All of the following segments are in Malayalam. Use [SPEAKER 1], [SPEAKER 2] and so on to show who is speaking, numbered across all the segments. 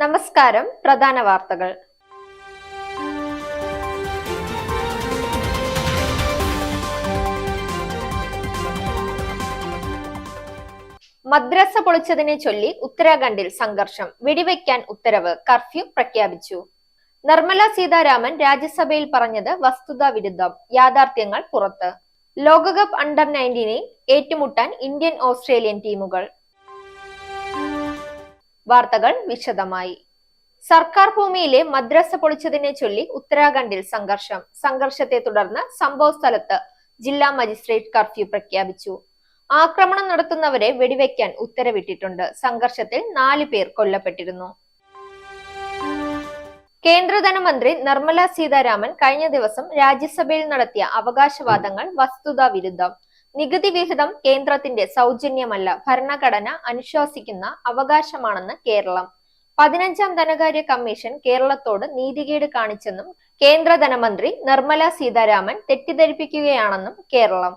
[SPEAKER 1] നമസ്കാരം പ്രധാന വാർത്തകൾ. മദ്രസ പൊളിച്ചതിനെ ചൊല്ലി ഉത്തരാഖണ്ഡിൽ സംഘർഷം. വെടിവെക്കാൻ ഉത്തരവ് കർഫ്യൂ പ്രഖ്യാപിച്ചു. നിർമ്മല സീതാരാമൻ രാജ്യസഭയിൽ പറഞ്ഞത് വസ്തുതാ വിരുദ്ധം. യാഥാർത്ഥ്യങ്ങൾ പുറത്ത്. ലോകകപ്പ് അണ്ടർ നയന്റീനിൽ ഏറ്റുമുട്ടാൻ ഇന്ത്യൻ ഓസ്ട്രേലിയൻ ടീമുകൾ. വാർത്തകൾ വിശദമായി. സർക്കാർ ഭൂമിയിലെ മദ്രസ പൊളിച്ചതിനെ ചൊല്ലി ഉത്തരാഖണ്ഡിൽ സംഘർഷം. സംഘർഷത്തെ തുടർന്ന് സംഭവ സ്ഥലത്ത് ജില്ലാ മജിസ്ട്രേറ്റ് കർഫ്യൂ പ്രഖ്യാപിച്ചു. ആക്രമണം നടത്തുന്നവരെ വെടിവെക്കാൻ ഉത്തരവിട്ടിട്ടുണ്ട്. സംഘർഷത്തിൽ നാല് പേർ കൊല്ലപ്പെട്ടിരുന്നു. കേന്ദ്ര ധനമന്ത്രി നിർമ്മല സീതാരാമൻ കഴിഞ്ഞ ദിവസം രാജ്യസഭയിൽ നടത്തിയ അവകാശവാദങ്ങൾ വസ്തുതാ വിരുദ്ധം. നികുതി വിഹിതം കേന്ദ്രത്തിന്റെ സൗജന്യമല്ല ഭരണഘടന അനുശാസിക്കുന്ന അവകാശമാണെന്ന് കേരളം. പതിനഞ്ചാം ധനകാര്യ കമ്മീഷൻ കേരളത്തോട് നീതികേട് കാണിച്ചെന്നും കേന്ദ്ര ധനമന്ത്രി നിർമ്മല സീതാരാമൻ തെറ്റിദ്ധരിപ്പിക്കുകയാണെന്നും കേരളം.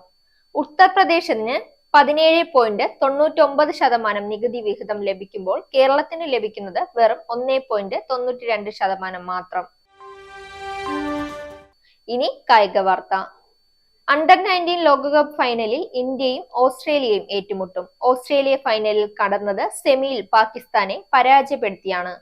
[SPEAKER 1] ഉത്തർപ്രദേശിന് പതിനേഴ് പോയിന്റ് തൊണ്ണൂറ്റൊമ്പത് ശതമാനം നികുതി വിഹിതം ലഭിക്കുമ്പോൾ കേരളത്തിന് ലഭിക്കുന്നത് വെറും ഒന്നേ പോയിന്റ് തൊണ്ണൂറ്റി രണ്ട് ശതമാനം മാത്രം. ഇനി കായിക വാർത്ത. അണ്ടർ നയന്റീൻ ലോകകപ്പ് ഫൈനലിൽ ഇന്ത്യയും ഓസ്ട്രേലിയയും ഏറ്റുമുട്ടും. ഓസ്ട്രേലിയ ഫൈനലിൽ കടന്നത് സെമിയിൽ പാകിസ്ഥാനെ പരാജയപ്പെടുത്തിയാണ്.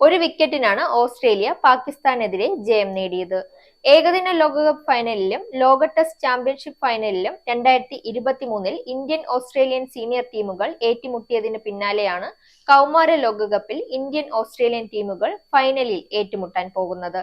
[SPEAKER 1] ഒരു വിക്കറ്റിനാണ് ഓസ്ട്രേലിയ പാകിസ്ഥാനെതിരെ ജയം നേടിയത്. ഏകദിന ലോകകപ്പ് ഫൈനലിലും ലോക ടെസ്റ്റ് ചാമ്പ്യൻഷിപ്പ് ഫൈനലിലും രണ്ടായിരത്തി ഇരുപത്തി മൂന്നിൽ ഇന്ത്യൻ ഓസ്ട്രേലിയൻ സീനിയർ ടീമുകൾ ഏറ്റുമുട്ടിയതിന് പിന്നാലെയാണ് കൗമാര ലോകകപ്പിൽ ഇന്ത്യൻ ഓസ്ട്രേലിയൻ ടീമുകൾ ഫൈനലിൽ ഏറ്റുമുട്ടാൻ പോകുന്നത്.